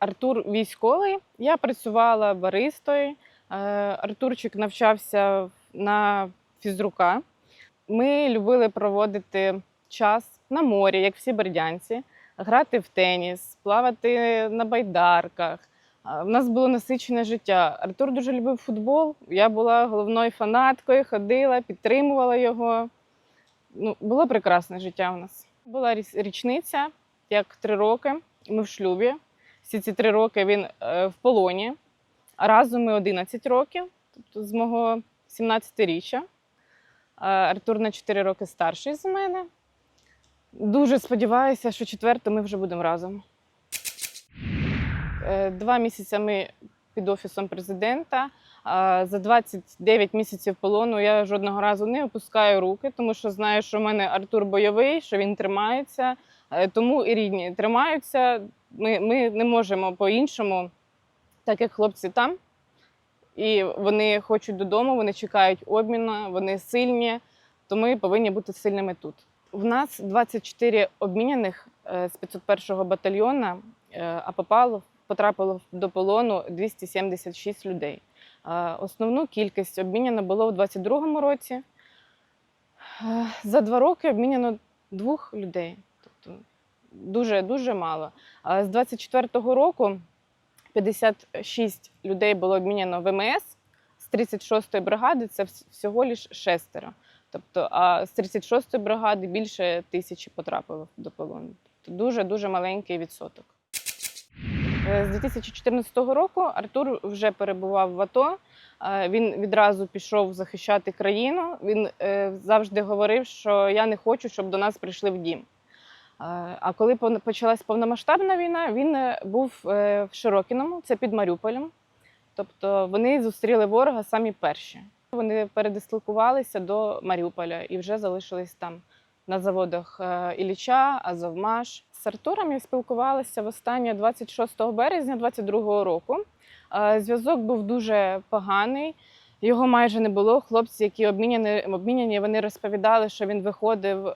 Артур військовий. Я працювала баристою. Е, Артурчик навчався на фізрука. Ми любили проводити час на морі, як всі бердянці, грати в теніс, плавати на байдарках. А, В нас було насичене життя. Артур дуже любив футбол. Я була головною фанаткою, ходила, підтримувала його. Ну, було прекрасне життя у нас. Була річниця, як три роки. Ми в шлюбі. Всі ці три роки він е, в полоні. Разом ми 11 років, тобто з мого 17-річчя. Е, Артур на 4 роки старший за мене. Дуже сподіваюся, що четверто ми вже будемо разом. Е, Два місяці ми під офісом президента. За 29 місяців полону я жодного разу не опускаю руки, тому що знаю, що в мене Артур бойовий, що він тримається. Тому і рідні тримаються. Ми, ми не можемо по-іншому, так як хлопці там. І вони хочуть додому, вони чекають обміну, вони сильні, то ми повинні бути сильними тут. В нас 24 обміняних е, з 501-го батальйону, е, а попало, потрапило до полону 276 людей. Е, Основну кількість обміняно було у 22-му році. За два роки обміняно двох людей. Дуже дуже мало. А з 24-го року 56 людей було обміняно в МС. З 36-ї бригади це всього лиш шестеро. Тобто, а з 36-ї бригади більше тисячі потрапило до полону. Тобто дуже дуже маленький відсоток. Е, З 2014 року Артур вже перебував в АТО. Е, Він відразу пішов захищати країну. Він е, завжди говорив, що я не хочу, щоб до нас прийшли в дім. Е, А коли почалась повномасштабна війна, він е, був е, в Широкіному, це під Маріуполем. Тобто вони зустріли ворога самі перші. Вони передислокувалися до Маріуполя і вже залишились там на заводах Ілліча, Азовмаш. З Артуром я спілкувалася востаннє 26 березня 22-го року. Зв'язок був дуже поганий. Його майже не було. Хлопці, які обміняні, обміняні, вони розповідали, що він виходив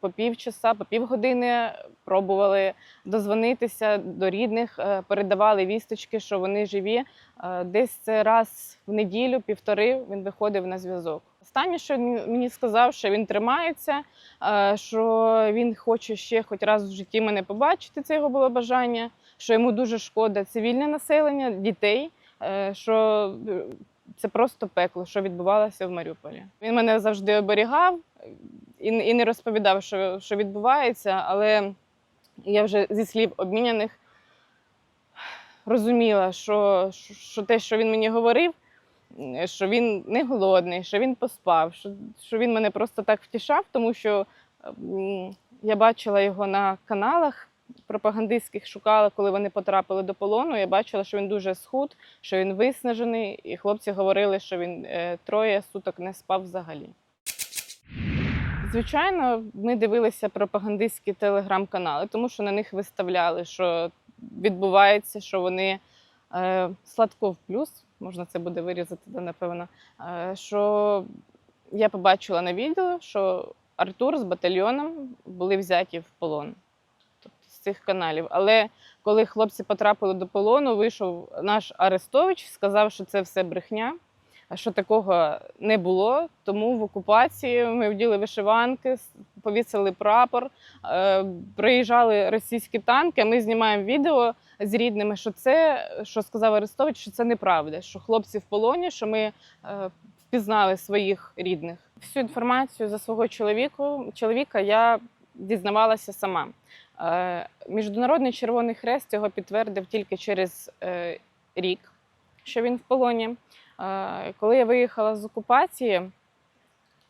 по півчаса, по півгодини, пробували дозвонитися до рідних, е, передавали вісточки, що вони живі. Е, Десь це раз в неділю, півтори він виходив на зв'язок. Останнє, що мені сказав, що він тримається, е, що він хоче ще хоч раз в житті мене побачити. Це його було бажання, що йому дуже шкода цивільне населення, дітей, що це просто пекло, що відбувалося в Маріуполі. Він мене завжди оберігав і, і не розповідав, що, що відбувається, але я вже зі слів обміняних розуміла, що, що, те, що він мені говорив, що він не голодний, що він поспав, що, що він мене просто так втішав, тому що я бачила його на каналах пропагандистських, шукала, коли вони потрапили до полону. Я бачила, що він дуже схуд, що він виснажений, і хлопці говорили, що він е, троє суток не спав взагалі. Звичайно, ми дивилися пропагандистські телеграм-канали, тому що на них виставляли, що відбувається, що вони е, Сладков плюс, можна це буде вирізати, напевно. Е, що я побачила на відео, що Артур з батальйоном були взяті в полон тобто, з цих каналів. Але коли хлопці потрапили до полону, вийшов наш Арестович, сказав, що це все брехня що такого не було. Тому в окупації ми вділи вишиванки, повісили прапор, е, приїжджали російські танки. Ми знімаємо відео з рідними, що це, що сказав Арестович, що це неправда, що хлопці в полоні, що ми е, впізнали своїх рідних. Всю інформацію за свого чоловіку, чоловіка я дізнавалася сама. Е, Міжнародний Червоний Хрест його підтвердив тільки через рік, що він в полоні. Коли я виїхала з окупації,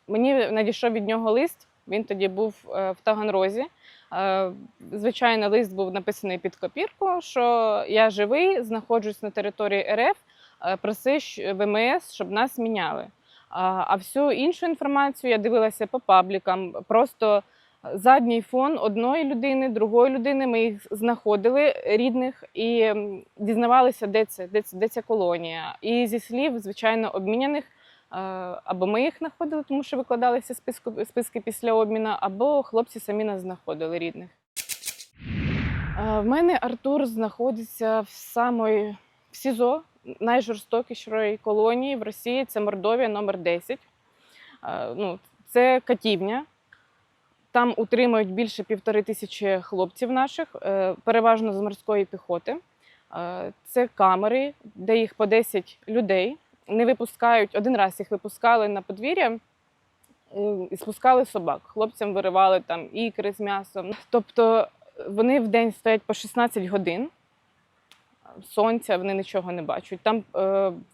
мені надійшов від нього лист. Він тоді був е, в Таганрозі. Е, Звичайно, лист був написаний під копірку, що я живий, знаходжусь на території РФ, е, проси ВМС, щоб нас міняли. А всю іншу інформацію я дивилася по паблікам. Просто задній фон одної людини, другої людини. Ми їх знаходили рідних і дізнавалися, де це, де, це- де ця колонія. І зі слів, звичайно, обміняних. е, Або ми їх знаходили, тому що викладалися списку, списки після обміну, або хлопці самі нас знаходили рідних. Е, В мене Артур знаходиться в самої в СІЗО найжорстокішої колонії в Росії. Це Мордовія номер 10. Е, Ну, це катівня. Там утримують більше півтори тисячі хлопців наших, е, переважно з морської піхоти. Е, Це камери, де їх по 10 людей. Не випускають один раз їх випускали на подвір'я е, і спускали собак. Хлопцям виривали там ікри з м'ясом. Тобто вони в день стоять по 16 годин. Сонця вони нічого не бачать. Там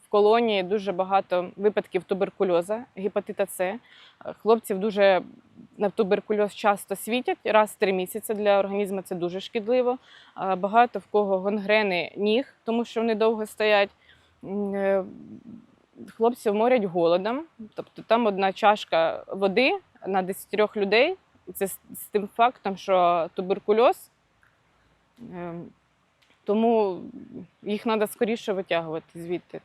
колонії дуже багато випадків туберкульозу, гепатита С. Хлопців дуже на туберкульоз часто світять раз в три місяці. Для організму це дуже шкідливо. Багато в кого гонгрени ніг, тому що вони довго стоять. Е, Хлопців морять голодом. Тобто там одна чашка води на 10 людей. Це з, з тим фактом, що туберкульоз. Е, Тому їх треба скоріше витягувати звідти.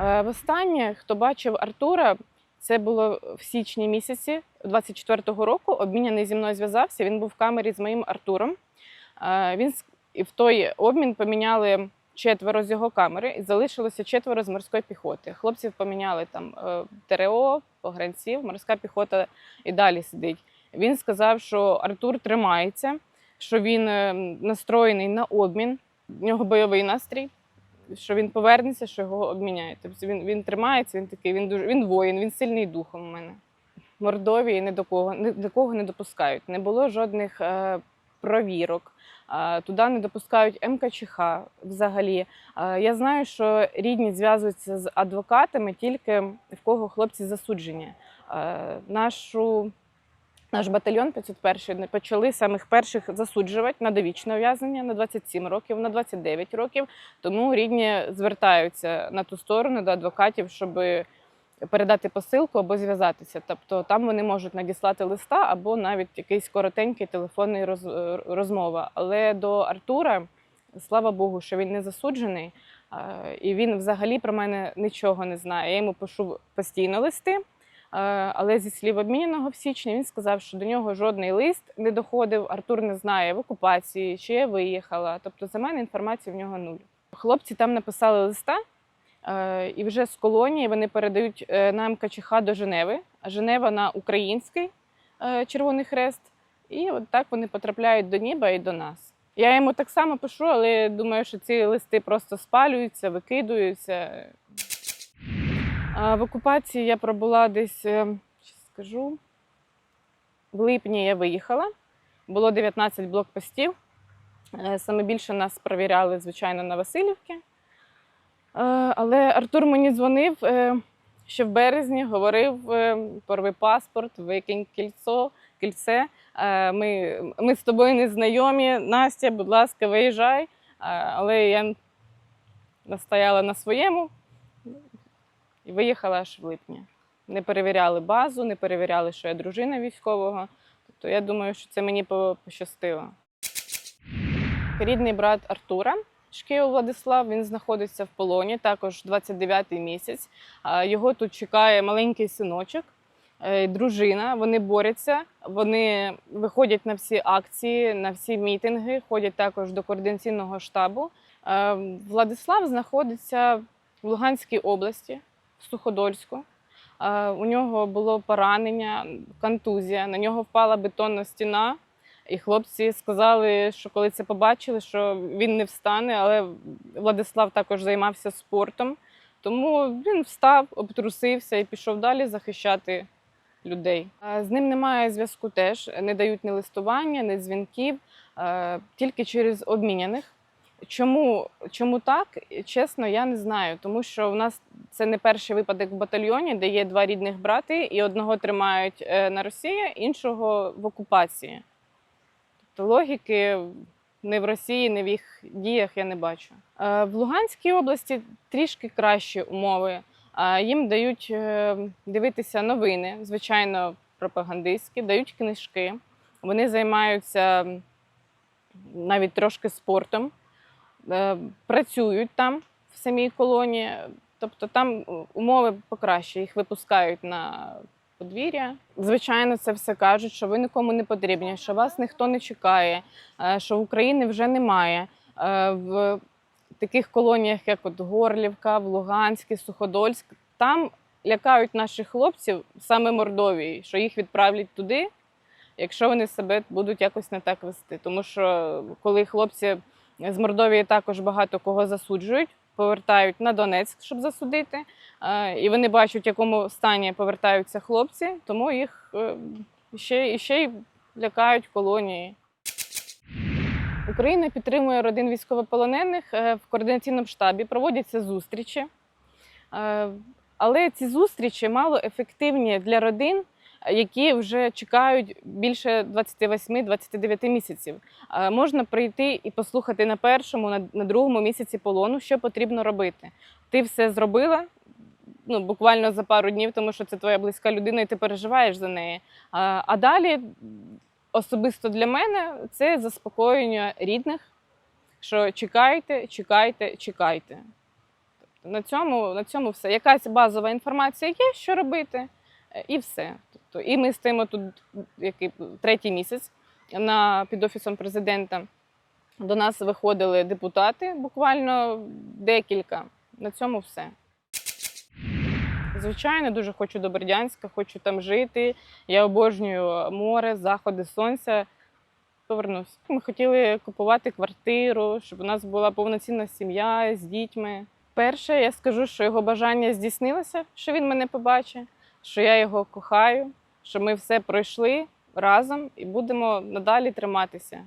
Е, Востаннє, хто бачив Артура, це було в січні місяці 24-го року. Обміняний зі мною зв'язався. Він був в камері з моїм Артуром. Е, Він в той обмін поміняли четверо з його камери, і залишилося четверо з морської піхоти. Хлопців поміняли там е, ТРО, погранців, морська піхота і далі сидить. Він сказав, що Артур тримається, що він е, настроєний на обмін, в нього бойовий настрій, що він повернеться, що його обміняють. Тобто він, він тримається, він такий, він дуже він воїн, він сильний духом у мене. Мордовії ні до кого, ні до кого не допускають. Не було жодних е, провірок. Е, туди не допускають МКЧХ взагалі. Е, я знаю, що рідні зв'язуються з адвокатами тільки в кого хлопці засуджені. Е, нашу наш батальйон 501 почали самих перших засуджувати на довічне ув'язнення на 27 років, на 29 років. Тому рідні звертаються на ту сторону до адвокатів, щоб передати посилку або зв'язатися. Тобто там вони можуть надіслати листа або навіть якийсь коротенький телефонний роз- розмова. Але до Артура, слава Богу, що він не засуджений, е, і він взагалі про мене нічого не знає. Я йому пишу постійно листи. Е, Але зі слів обміненого в січні він сказав, що до нього жодний лист не доходив. Артур не знає в окупації, чи я виїхала. Тобто за мене інформації в нього нуль. Хлопці там написали листа, е, і вже з колонії вони передають е, на МКЧХ до Женеви, а Женева на український Червоний Хрест. І от так вони потрапляють до Ніба і до нас. Я йому так само пишу, але думаю, що ці листи просто спалюються, викидуються. В окупації я пробула десь, е, скажу, в липні я виїхала. Було 19 блокпостів. Е, Саме більше нас перевіряли, звичайно, на Васильівці. Е, Але Артур мені дзвонив ще в березні, говорив: порви паспорт, викинь кільцо, кільце. Ми, ми з тобою не знайомі. Настя, будь ласка, виїжджай. Але я настояла на своєму і виїхала аж в липні. Не перевіряли базу, не перевіряли, що я дружина військового. Тобто я думаю, що це мені пощастило. Рідний брат Артура. Шкіл Владислав він знаходиться в полоні, також 29-й місяць. Його тут чекає маленький синочок, е, дружина. Вони борються, вони виходять на всі акції, на всі мітинги, ходять також до координаційного штабу. Е, Владислав знаходиться в Луганській області, Суходольську. Е, У нього було поранення, контузія. На нього впала бетонна стіна. І хлопці сказали, що коли це побачили, що він не встане, але Владислав також займався спортом. Тому він встав, обтрусився і пішов далі захищати людей. Е, З ним немає зв'язку теж, не дають ні листування, ні дзвінків, е, тільки через обміняних. Чому, чому так? Чесно, я не знаю, тому що в нас це не перший випадок в батальйоні, де є два рідних брати, і одного тримають е, на Росії, іншого в окупації. Тобто логіки не в Росії, не в їх діях я не бачу. Е, В Луганській області трішки кращі умови. Е, Їм дають дивитися новини, звичайно, пропагандистські, дають книжки. Вони займаються навіть трошки спортом, працюють там в самій колонії. Тобто там умови покраще, їх випускають на подвір'я. Звичайно, це все кажуть, що ви нікому не потрібні, що вас ніхто не чекає, е, що в Україні вже немає. Е, В таких колоніях, як от Горлівка, в Луганській, Суходольськ, там лякають наших хлопців саме Мордовії, що їх відправлять туди, якщо вони себе будуть якось не так вести. Тому що коли хлопці з Мордовії також багато кого засуджують, повертають на Донецьк, щоб засудити. Е, І вони бачать, в якому стані повертаються хлопці, тому їх е, ще, і ще й лякають колонії. Україна підтримує родин військовополонених Е, в координаційному штабі. Проводяться зустрічі. Але ці зустрічі мало ефективні для родин, які вже чекають більше 28-29 місяців. Е, Можна прийти і послухати на першому, на, другому місяці полону, що потрібно робити. Ти все зробила ну, буквально за пару днів, тому що це твоя близька людина, і ти переживаєш за неї. А, а далі, особисто для мене, це заспокоєння рідних, що чекайте, чекайте, чекайте. Тобто на цьому, на цьому все. Якась базова інформація є, що робити, е, і все. Тобто, і ми стоїмо тут який, третій місяць на, під офісом президента. До нас виходили депутати, буквально декілька. На цьому все. Звичайно, дуже хочу до Бердянська, хочу там жити. Я обожнюю море, заходи сонця. Повернусь. Ми хотіли купувати квартиру, щоб у нас була повноцінна сім'я з дітьми. Перше, я скажу, що його бажання здійснилося, що він мене побачить, що я його кохаю, що ми все пройшли разом і будемо надалі триматися.